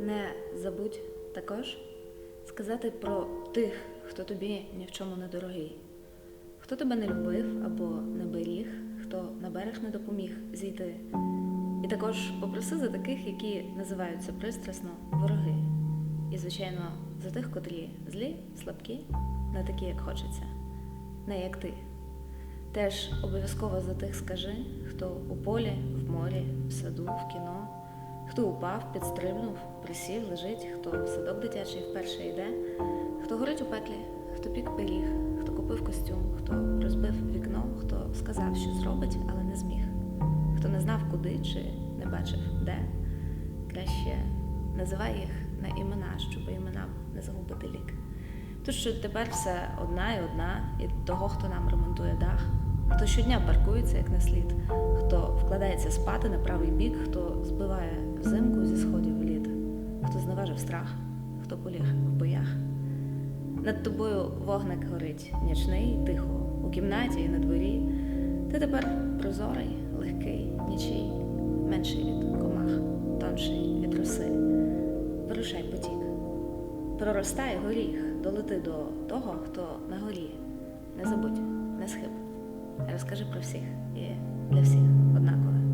Не забудь також сказати про тих, хто тобі ні в чому не дорогий, хто тебе не любив або не беріг, хто на берег не допоміг зійти. І також попроси за таких, які називаються пристрасно вороги. І, звичайно, за тих, котрі злі, слабкі, не такі, як хочеться, не як ти. Теж обов'язково за тих скажи, хто у полі, в морі, в саду, в кіно, хто упав, підстрибнув, присів, лежить, хто в садок дитячий вперше йде, хто горить у пеклі, хто пік пиріг, хто купив костюм, хто розбив вікно, хто сказав, що зробить, але не зміг, хто не знав, куди чи не бачив де. Краще називай їх на імена, щоб імена не загубити лік. Тут що тепер все одна і одна, і того, хто нам ремонтує дах, хто щодня паркується як не слід, хто вкладається спати на правий бік, хто збиває взимку зі сходів літ, хто зневажив страх, хто поліг в боях. Над тобою вогник горить нічний, тихо, у кімнаті і на дворі. Ти тепер прозорий, легкий, нічий, менший від комах, тонший від роси. Вирушай потік. Проростай горіх, долети до того, хто на горі. Не забудь, не схиб. Розкажи про всіх і для всіх однакове.